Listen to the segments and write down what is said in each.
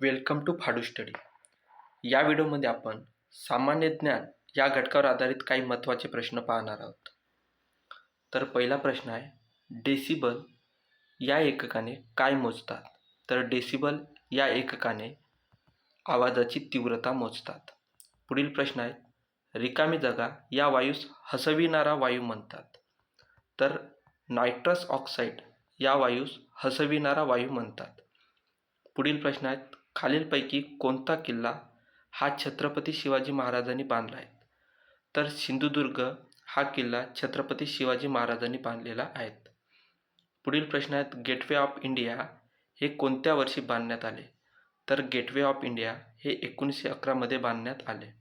Welcome to फाडू study. या व्हिडिओमध्ये आपण सामान्य ज्ञान या घटकावर आधारित काही महत्त्वाचे प्रश्न पाहणार आहोत. तर पहिला प्रश्न आहे डेसिबल या एककाने काय मोजतात? तर डेसिबल या एककाने आवाजाची तीव्रता मोजतात. पुढील प्रश्न आहे रिकामी जागा या वायूस हसविणारा वायू म्हणतात. तर नायट्रस ऑक्साईड या वायूस हसविणारा वायू म्हणतात. पुढील प्रश्न आहेत खालीलपैकी कोणता किल्ला हा छत्रपती शिवाजी महाराजांनी बांधला आहे? तर सिंधुदुर्ग हा किल्ला छत्रपती शिवाजी महाराजांनी बांधलेला आहे. पुढील प्रश्न आहेत गेटवे ऑफ इंडिया हे कोणत्या वर्षी बांधण्यात आले? तर गेटवे ऑफ इंडिया हे एकोणीसशे अकरामध्ये बांधण्यात आले.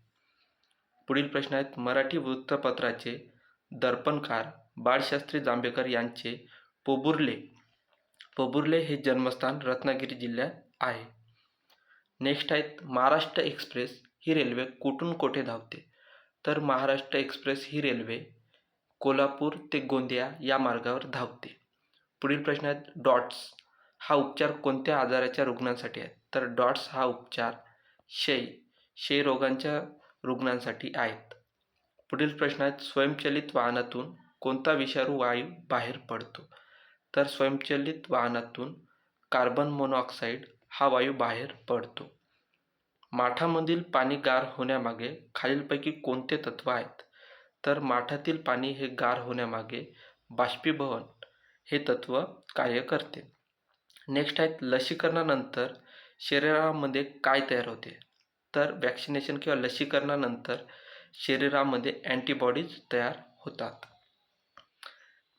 पुढील प्रश्न आहेत मराठी वृत्तपत्राचे दर्पणकार बाळशास्त्री जांभेकर यांचे पोबुर्ले. पोबुर्ले हे जन्मस्थान रत्नागिरी जिल्ह्यात आहे. नेक्स्ट आहेत महाराष्ट्र एक्सप्रेस ही रेल्वे कुठून कोठे धावते? तर महाराष्ट्र एक्सप्रेस ही रेल्वे कोल्हापूर ते गोंदिया या मार्गावर धावते. पुढील प्रश्न आहेत डॉट्स. हा उपचार कोणत्या आजाराच्या रुग्णांसाठी आहे? तर डॉट्स हा उपचार क्षय क्षय रोगांच्या रुग्णांसाठी आहेत. पुढील प्रश्न आहेत स्वयंचलित वाहनातून कोणता विषारू वायू बाहेर पडतो? तर स्वयंचलित वाहनातून कार्बन मोनॉक्साईड हा वायू बाहेर पडतो. माठामधील पाणी गार होण्यामागे खालीलपैकी कोणते तत्व आहेत? तर माठातील पाणी हे गार होण्यामागे बाष्पीभवन हे तत्व कार्य करते. नेक्स्ट आहेत लसीकरणानंतर शरीरामध्ये काय तयार होते? तर वॅक्सिनेशन किंवा लसीकरणानंतर शरीरामध्ये अँटीबॉडीज तयार होतात.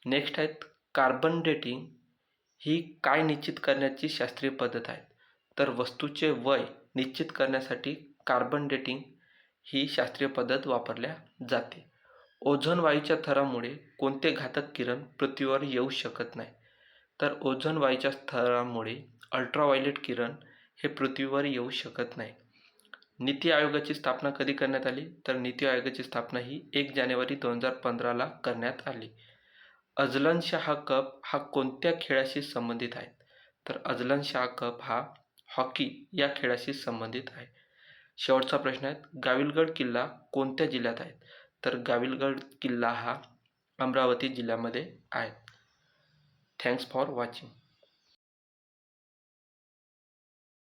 नेक्स्ट आहेत कार्बन डेटिंग ही काय निश्चित करण्याची शास्त्रीय पद्धत आहे तर वस्तूचे वय निश्चित करण्यासाठी कार्बन डेटिंग ही शास्त्रीय पद्धत वापरल्या जाते. ओझोन वायूच्या थरामुळे कोणते घातक किरण पृथ्वीवर येऊ शकत नाही? तर ओझोन वायूच्या थरामुळे अल्ट्राव्हायलेट किरण हे पृथ्वीवर येऊ शकत नाही. नीती आयोगाची स्थापना कधी करण्यात आली? तर नीती आयोगाची स्थापना ही एक जानेवारी दोन हजार पंधराला करण्यात आली. अजलन शाह कप हा कोणत्या खेळाशी संबंधित आहे? तर अजलन शाह कप हा हॉकी या खेळाशी संबंधित आहे. शेवटचा प्रश्न आहे गाविलगड किल्ला कोणत्या जिल्ह्यात आहे? तर गाविलगड किल्ला हा अमरावती जिल्ह्यामध्ये आहे. Thanks for watching